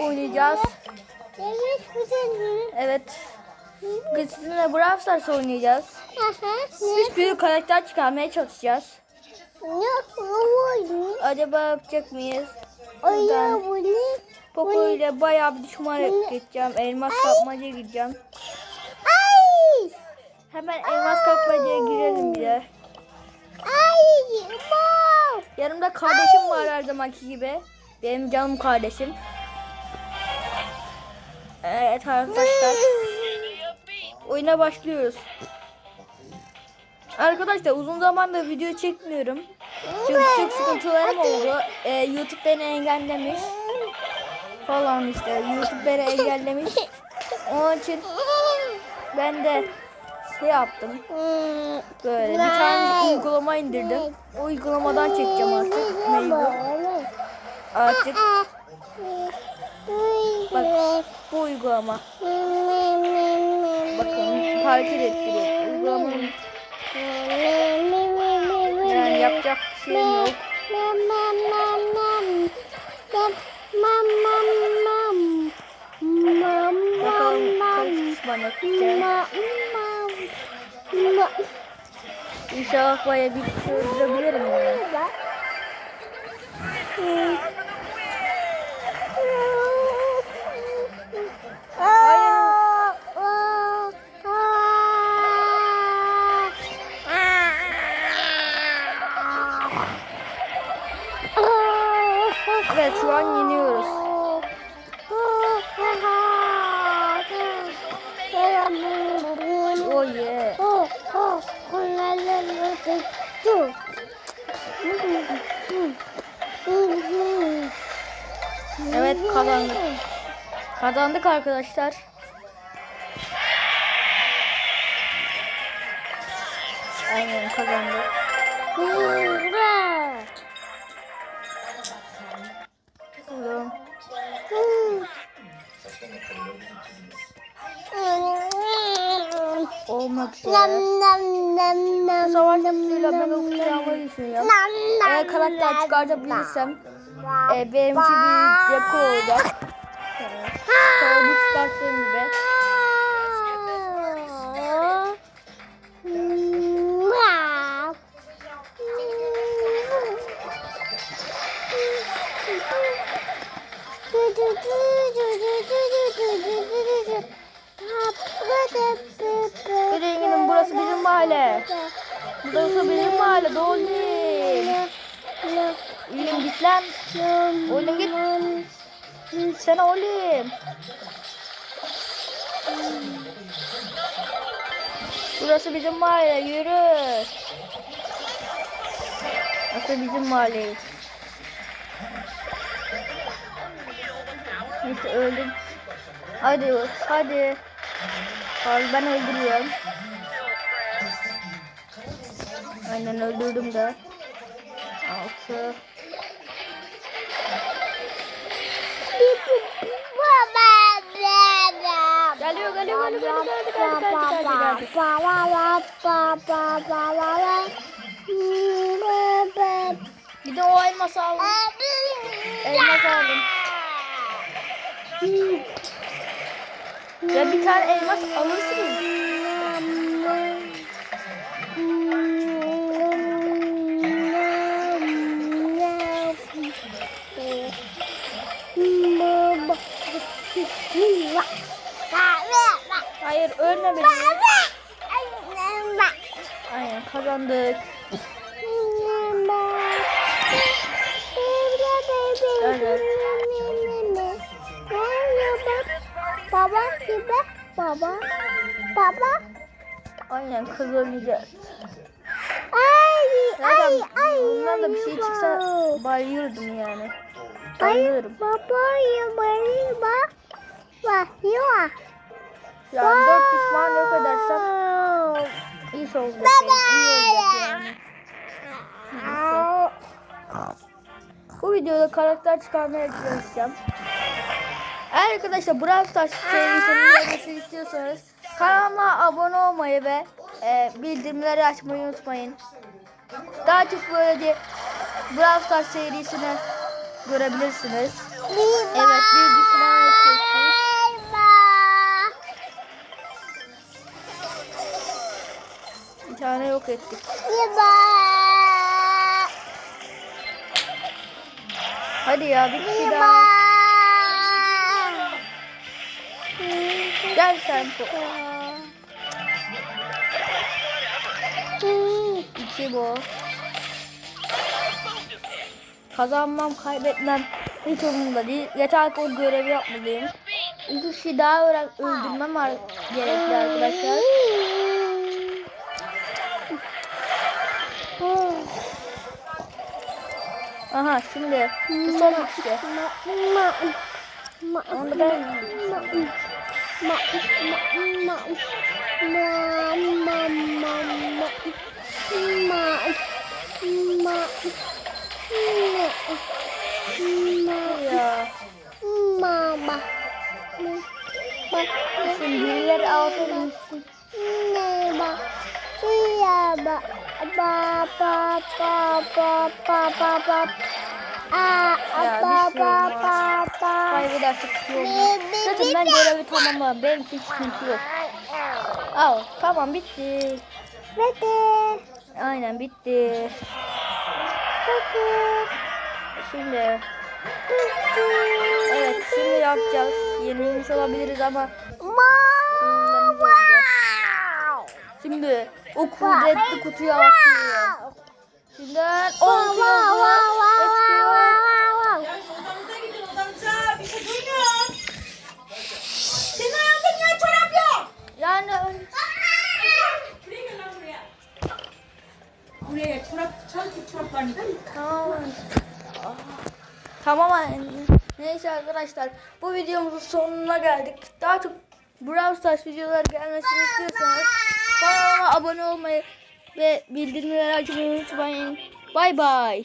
oynayacağız. Evet güzel. Evet. Bugün sizinle Brawl Stars oynayacağız. Aha. Biz büyük karakter çıkarmaya çalışacağız. Yok bu Acaba yapacak mıyız? Buradan? Poco ile bayağı bir düşman geçeceğim. Elmas kapmacaya gireceğim. Ay! Hemen elmas kapmacaya girelim bir de. Ay! Bu! Yanımda kardeşim var her zamanki gibi. Benim canım kardeşim. Evet arkadaşlar. Oyuna başlıyoruz. Arkadaşlar uzun zamandır video çekmiyorum. Çünkü çok sıkıntılarım oldu. Ee, YouTube beni engellemiş. Falan işte. YouTube beni engellemiş. Onun için ben de şey yaptım. Böyle bir tane uygulama indirdim. O uygulamadan çekeceğim artık. Mecbur. Artık bak bu uygulama. Bakın hareket ettiriyor. Uygulamanın yani yapacak bir şeyim yok. Bakalım kaç bana yapacak. İnşallah baya bir şey öldürebilirim yani. Oh yeah. Evet kazandık. Kazandık arkadaşlar. Aynen kazandık. Bakalım. Olmak üzere. Savaş kutusuyla ben o kutuyu almayı düşünüyorum. Eğer karakter çıkartabilirsem e, benim için bir rekor olacak. Sonra Burası bizim mahalle. Doğru Oğlum git lan. Oğlum git. Sen oğlum. Burası bizim mahalle. Yürü. Burası bizim mahalle. Neyse öldüm. Hadi hadi. Abi ben öldürüyorum. Aynen öldürdüm de. Altı. Geliyor geliyor geliyor geliyor geldi geldi geldi geldi geldi. Bir de o elması aldım. Elmas aldım. Ya bir tane elmas alırsınız. Hayır ölme beni. Aynen kazandık. Evet. Baba gibi baba baba Aynen kazanacağız. ay Zaten ay ay bundan da bir şey çıksa bayılırdım yani. ay Bayılırım. baba ya Yani dört düşman yok edersem iyi olacak. Yani. iyi olacak yani. Bu videoda karakter çıkarmaya çalışacağım. Eğer arkadaşlar Brawl Stars serisinin gelmesini istiyorsanız kanalıma abone olmayı ve e, bildirimleri açmayı unutmayın. Daha çok böylece Brawl Stars serisini görebilirsiniz. Evet bir düşman ettik. Baba. Hadi ya bir kişi daha. Gel sen. İki bu. Kazanmam, kaybetmem hiç umurumda değil. Yeter ki o görevi yapmalıyım. İki kişi daha öldürmem gerekli arkadaşlar. Aha şimdi bu son kişi. Onu ben ya. Mama. Şimdi birileri aferin gitsin. Mama. Ba. Ba ba ba ba ba ba. Aa, Ya, ba şey ba ba ba. Kaybedersek olur. Zaten ben görevi tamamladım. Benim için sıkıntı yok. Al tamam bitti. Bitti. Aynen bitti. Bitti. Şimdi Bitti. evet şimdi yapacağız. Yenilmiş olabiliriz ama Mama. Şimdi o kudretli kutuya bakıyorum. Şimdiden 10 Wow, wow, wow, wow, çıkıyor. wow, wow. Odanıza gidin odanıza. Bir duymuyorum. Senin ayağında niye çorap yok? Yani lan buraya. Çorap, çal çoraplarını. Tamam. Tamam anne. Neyse arkadaşlar bu videomuzun sonuna geldik. Daha çok Brawl Stars videoları gelmesini istiyorsanız kanalıma abone olmayı ve bildirimleri açmayı unutmayın. Bay bay.